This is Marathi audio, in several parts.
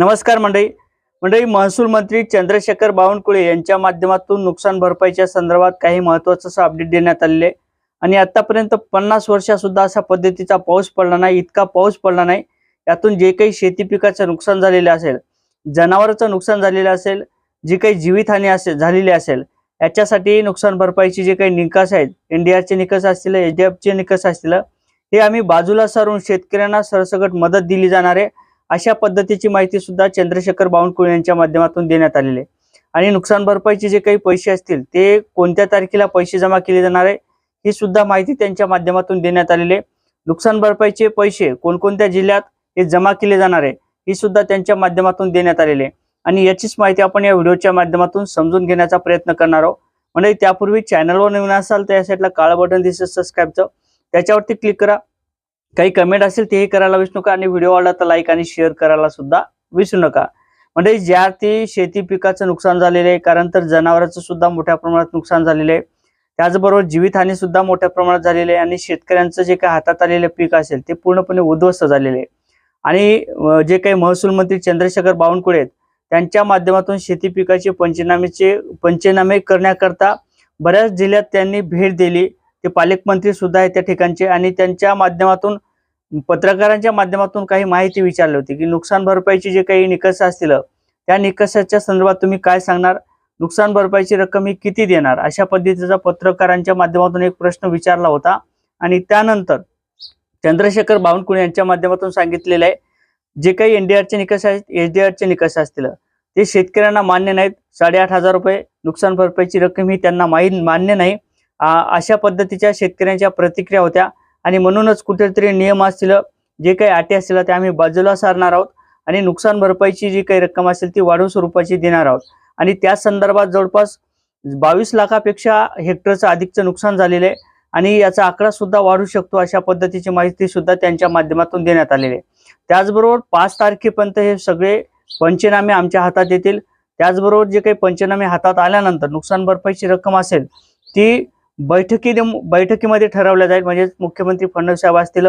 नमस्कार मंडळी. मंडळी महसूल मंत्री चंद्रशेखर बावनकुळे यांच्या माध्यमातून नुकसान भरपाईच्या संदर्भात काही महत्वाचं असं अपडेट देण्यात आलेले आणि आतापर्यंत पन्नास वर्षासुद्धा अशा पद्धतीचा पाऊस पडला नाही इतका पाऊस पडला नाही. यातून जे काही शेती पिकाचं नुकसान झालेलं असेल जनावरांचं नुकसान झालेलं असेल जी काही जीवितहानी असेल झालेली असेल याच्यासाठी नुकसान भरपाईचे जे काही निकष आहेत एनडीआरचे निकष असतील एच डी निकष असतील हे आम्ही बाजूला सारून शेतकऱ्यांना सरसकट मदत दिली जाणार आहे. अशा पद्धतीची माहिती सुद्धा चंद्रशेखर बावनकुळे यांच्या माध्यमातून देण्यात आलेली आहे. आणि नुकसान भरपाईचे जे काही पैसे असतील ते कोणत्या तारखेला पैसे जमा केले जाणार आहे ही सुद्धा माहिती त्यांच्या माध्यमातून देण्यात आलेली आहे. नुकसान भरपाईचे पैसे कोणकोणत्या जिल्ह्यात हे जमा केले जाणार आहे ही सुद्धा त्यांच्या माध्यमातून देण्यात आलेली आहे. आणि याचीच माहिती आपण या व्हिडिओच्या माध्यमातून समजून घेण्याचा प्रयत्न करणार आहोत. म्हणजे त्यापूर्वी चॅनलवर नवीन असाल तर या साईडला काळं बटन दिसत सबस्क्राईबचं त्याच्यावरती क्लिक करा. काही कमेंट असेल तेही करायला विसरू नका आणि व्हिडिओ आवडला तर लाईक आणि शेअर करायला सुद्धा विसरू नका. म्हणजे ज्या ते शेती पिकाचं नुकसान झालेलं आहे कारण तर जनावरांचं सुद्धा मोठ्या प्रमाणात नुकसान झालेलं आहे. त्याचबरोबर जीवितहानी सुद्धा मोठ्या प्रमाणात झालेली आहे आणि शेतकऱ्यांचं जे काही हातात आलेलं पीक असेल ते पूर्णपणे उद्ध्वस्त झालेले आहे. आणि जे काही महसूल मंत्री चंद्रशेखर बावनकुळे आहेत त्यांच्या माध्यमातून शेती पिकाचे पंचनामेचे पंचनामे करण्याकरता बऱ्याच जिल्ह्यात त्यांनी भेट दिली. ते पालकमंत्री सुद्धा आहेत त्या ठिकाणचे आणि त्यांच्या माध्यमातून पत्रकारांच्या माध्यमातून काही माहिती विचारली होती की नुकसान भरपाईचे जे काही निकष असतील त्या निकषाच्या संदर्भात तुम्ही काय सांगणार? नुकसान भरपाईची रक्कम ही किती देणार? अशा पद्धतीचा पत्रकारांच्या माध्यमातून एक प्रश्न विचारला होता. आणि त्यानंतर चंद्रशेखर बावनकुळे यांच्या माध्यमातून सांगितलेलं आहे जे काही एनडीआरचे निकष आहेत एचडीआरचे निकष असतील ते शेतकऱ्यांना मान्य नाहीत. साडेआठ हजार रुपये नुकसान भरपाईची रक्कम ही त्यांना माहीत मान्य नाही. अशा पद्धतीच्या शेतकऱ्यांच्या प्रतिक्रिया होत्या. आणि म्हणूनच कुठेतरी नियम असतील जे काही अटी असतील ते आम्ही बाजूला सारणार आहोत. आणि नुकसान भरपाईची जी काही रक्कम असेल ती वाढवून स्वरूपाची देणार आहोत. आणि त्या संदर्भात जवळपास बावीस लाखापेक्षा हेक्टरचं अधिकचं नुकसान झालेलं आहे. आणि याचा आकडा सुद्धा वाढू शकतो अशा पद्धतीची माहिती सुद्धा त्यांच्या माध्यमातून देण्यात आलेली आहे. त्याचबरोबर पाच तारखेपर्यंत हे सगळे पंचनामे आमच्या हातात येतील. त्याचबरोबर जे काही पंचनामे हातात आल्यानंतर नुकसान भरपाईची रक्कम असेल ती बैठकी बैठकीमध्ये ठरवल्या जाईल. म्हणजे मुख्यमंत्री फडणवीस साहेब असतील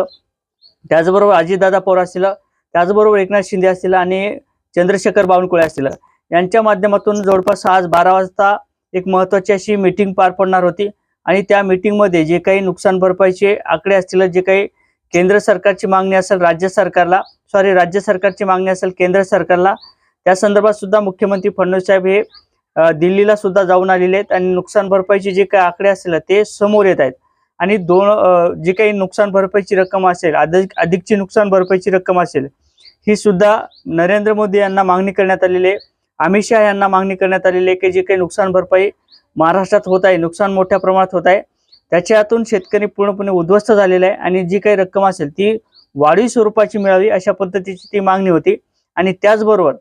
त्याचबरोबर अजितदादा पवार असतील त्याचबरोबर एकनाथ शिंदे असतील आणि चंद्रशेखर बावनकुळे असतील. यांच्या माध्यमातून जवळपास आज बारा वाजता एक महत्वाची अशी मीटिंग पार पडणार होती. आणि त्या मीटिंगमध्ये जे काही नुकसान भरपाईचे आकडे असतील जे काही केंद्र सरकारची मागणी असेल राज्य सरकारला सॉरी राज्य सरकारची मागणी असेल केंद्र सरकारला त्या संदर्भात सुद्धा मुख्यमंत्री फडणवीस साहेब हे दिल्लीला सुद्धा जाऊन आलेले आहेत आणि नुकसान भरपाईचे जे काही आकडे असतील ते समोर येत आहेत. आणि दोन जी काही नुकसान भरपाईची रक्कम असेल अधिक अधिकची नुकसान भरपाईची रक्कम असेल ही सुद्धा नरेंद्र मोदी यांना मागणी करण्यात आलेली आहे. अमित शहा यांना मागणी करण्यात आलेली आहे की जे काही नुकसान भरपाई महाराष्ट्रात होत आहे नुकसान मोठ्या प्रमाणात होत आहे. त्याच्यातून शेतकरी पूर्णपणे उद्ध्वस्त झालेला आहे आणि जी काही रक्कम असेल ती वाढीव स्वरूपाची मिळावी अशा पद्धतीची ती मागणी होती. आणि त्याचबरोबर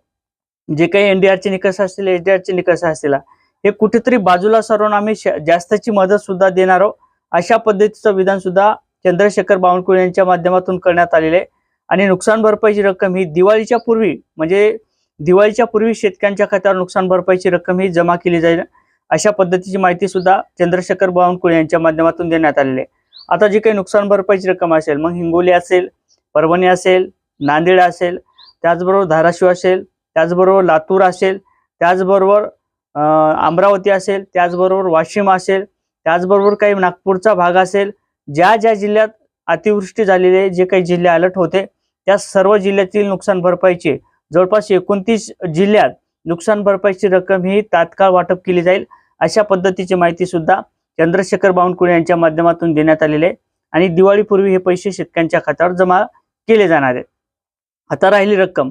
जे काही एनडीआरचे निकष असतील एचडीआरचे निकष असतील हे कुठेतरी बाजूला सरून आम्ही श- जास्तची मदत सुद्धा देणार आहोत. अशा पद्धतीचं विधान सुद्धा चंद्रशेखर बावनकुळे यांच्या माध्यमातून करण्यात आलेले आहे. आणि नुकसान भरपाईची रक्कम ही दिवाळीच्या पूर्वी म्हणजे दिवाळीच्या पूर्वी शेतकऱ्यांच्या खात्यावर नुकसान भरपाईची रक्कम ही जमा केली जाईल अशा पद्धतीची माहिती सुद्धा चंद्रशेखर बावनकुळे यांच्या माध्यमातून देण्यात आलेली आहे. आता जी काही नुकसान भरपाईची रक्कम असेल मग हिंगोली असेल परभणी असेल नांदेड असेल त्याचबरोबर धाराशिव असेल त्याचबरोबर लातूर असेल त्याचबरोबर अं, अमरावती असेल त्याचबरोबर वाशिम असेल त्याचबरोबर काही नागपूरचा भाग असेल ज्या ज्या जिल्ह्यात अतिवृष्टी झालेली आहे जे काही जिल्हे अलर्ट होते त्या सर्व जिल्ह्यातील नुकसान भरपाईचे जवळपास एकोणतीस जिल्ह्यात नुकसान भरपाईची रक्कम ही तात्काळ वाटप केली जाईल अशा पद्धतीची माहिती सुद्धा चंद्रशेखर बावनकुळे यांच्या माध्यमातून देण्यात आलेली आहे. आणि दिवाळीपूर्वी हे पैसे शेतकऱ्यांच्या खात्यावर जमा केले जाणार आहेत. आता राहिली रक्कम.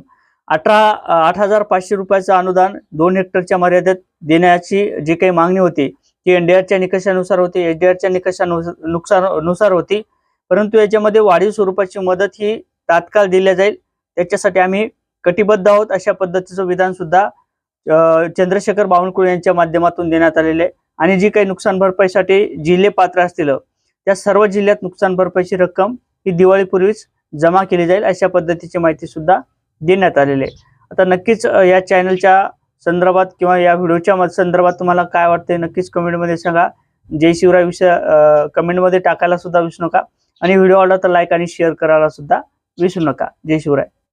अठरा आठ हजार पाचशे रुपयाचं अनुदान दोन हेक्टरच्या मर्यादेत देण्याची जी काही मागणी होती ती एनडीआरच्या निकषानुसार होती. एचडीआरच्या निकषानुसार नुसार होती. परंतु याच्यामध्ये वाढीव स्वरूपाची मदत ही तात्काळ दिल्या जाईल. त्याच्यासाठी आम्ही कटिबद्ध आहोत अशा पद्धतीचं विधान सुद्धा चंद्रशेखर बावनकुळे यांच्या माध्यमातून देण्यात आलेले आणि जी काही नुकसान भरपाईसाठी जिल्हे पात्र असतील त्या सर्व जिल्ह्यात नुकसान भरपाईची रक्कम ही दिवाळीपूर्वीच जमा केली जाईल अशा पद्धतीची माहिती सुद्धा देण्यात आलेले आता नक्कीच या चॅनलच्या संदर्भात किंवा या व्हिडिओच्या संदर्भात तुम्हाला काय वाटते नक्कीच कमेंटमध्ये सांगा. जय शिवराय विषय कमेंटमध्ये टाकायला सुद्धा विसरू नका. आणि व्हिडिओ आवडला तर लाईक आणि शेअर करायला सुद्धा विसरू नका. जय शिवराय.